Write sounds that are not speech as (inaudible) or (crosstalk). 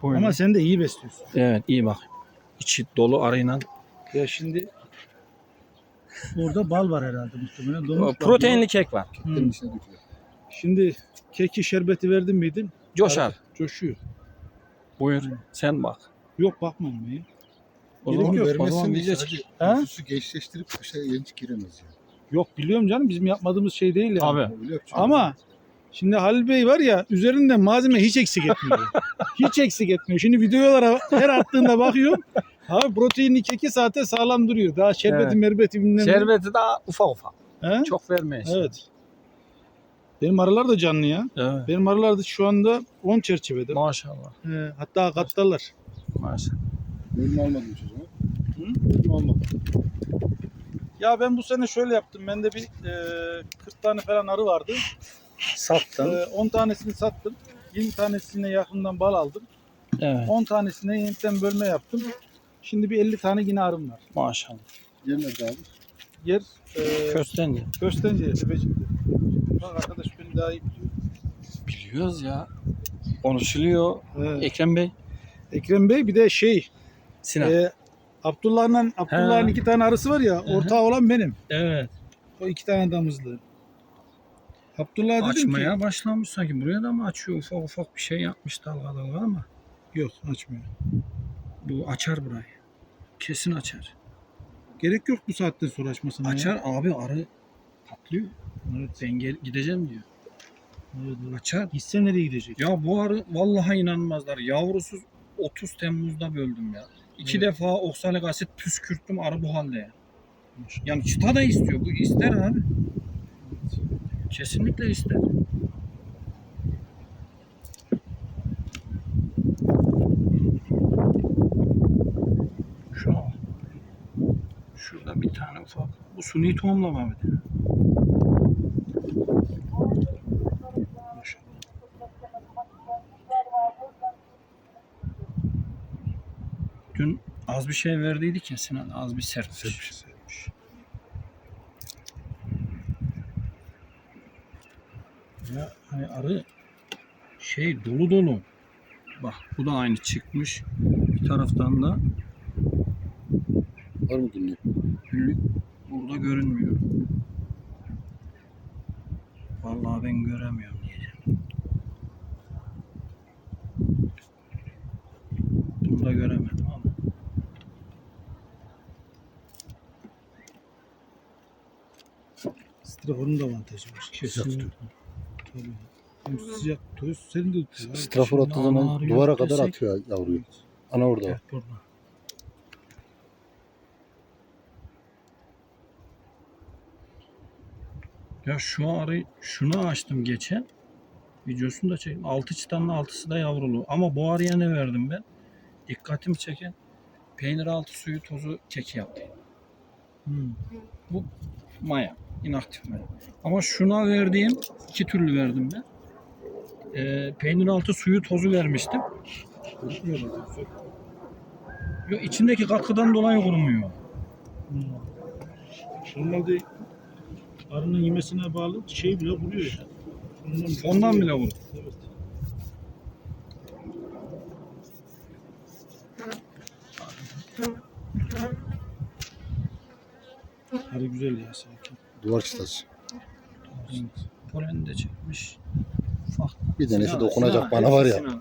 Koyun. Ama sen de iyi besliyorsun. Evet iyi bak. İçi dolu arayla. Ya şimdi orada bal var herhalde muhtemelen. Domuz. Proteinli kek var. Kendi içine döküyor. Şimdi keki şerbeti verdin miydin? Coşar. Coşuyor. Buyur. Sen bak. Yok bakmam ya. O zaman, yok. o zaman Vermezsen biz de işte çık- hadi Ha? nüfusu gençleştirip bir şey yenç giremez yani. Yok biliyorum canım bizim yapmadığımız şey değil yani. Abi. Ama şimdi Halil Bey var ya üzerinde malzeme hiç eksik etmiyor. (laughs) hiç eksik etmiyor. Şimdi videolara her attığında bakıyorum. Abi proteinli keki zaten sağlam duruyor. Daha şerbeti Evet. merbeti bilmem. Şerbeti daha ufak ufak. He? Çok vermeyiz. Evet. Benim arılar da canlı ya. Evet. Benim arılar da şu anda 10 çerçevede. Maşallah. He, hatta kattalar. Maşallah. Bölüm almadın çocuğu. Hı? Bölüm almadın. Ya ben bu sene şöyle yaptım. Bende bir e, 40 tane falan arı vardı. Sattın. E, 10 tanesini sattım. 20 tanesine yakından bal aldım. Evet. 10 tanesine yeniden bölme yaptım. Şimdi bir 50 tane yine arım var. Maşallah. Yer nerede abi? Yer e, Köstendi. Köstence'ye, Tepecik'te. Bak arkadaş beni daha iyi biliyor. Biliyoruz ya. Konuşuluyor. He. Ekrem Bey. Ekrem Bey bir de şey Sinan. e, Abdullah'ın Abdullah'ın iki tane arısı var ya ortağı olan benim. evet. O iki tane damızlı. Abdullah dedim Açmaya ki başlamış sanki. Buraya da mı açıyor? Ufak ufak bir şey yapmış dalga dalga ama. yok açmıyor. Bu açar burayı. Kesin açar. Gerek yok bu saatten sonra açmasına. ya. Açar abi arı patlıyor. Evet. Ben gel, gideceğim diyor. evet, evet. Açar. Gitse nereye gidecek? Ya bu arı vallahi inanmazlar. Yavrusuz 30 Temmuz'da böldüm ya. İki Evet. defa oksalik asit püskürttüm arı bu halde ya. Yani çıta da istiyor. Bu ister abi. Kesinlikle ister. Şu an. Şurada bir tane ufak. Bu suni tohumlama. Maşallah. Dün az bir şey verdiydik ya Sinan. Az bir serpmiş. Serpmiş, serpmiş. Ya hani arı şey dolu dolu. Bak bu da aynı çıkmış. Bir taraftan da Var mı günlük? günlük burada görünmüyor. Vallahi ben göremiyorum diyeceğim. Burada göremedim ama. Strafor'un da avantajı var. Kesinlikle. Tabii. Hem sıcak toz seni de tutuyor. abi. Strafor attığı zaman ağrıyor duvara kadar desek- atıyor yavruyu. Ana orada. Evet burada. Ya şu arı şunu açtım geçen. Videosunu da çektim. Altı çıtanın altısı da yavrulu. Ama bu arıya ne verdim ben? Dikkatimi çeken peynir altı suyu tozu keki yaptım. Hmm. Maya. İnaktif maya. Ama şuna verdiğim iki türlü verdim ben. Ee, peynir altı suyu tozu vermiştim. Yok içindeki katkıdan dolayı kurumuyor. Hmm. Normalde arının yemesine bağlı şey bile vuruyor ya. Ondan, Ondan bile vurur. Evet. Arı güzel ya sakin. Duvar çıtası. Poleni de çekmiş. Ufak. Bir tanesi dokunacak bana var ya. Sinan.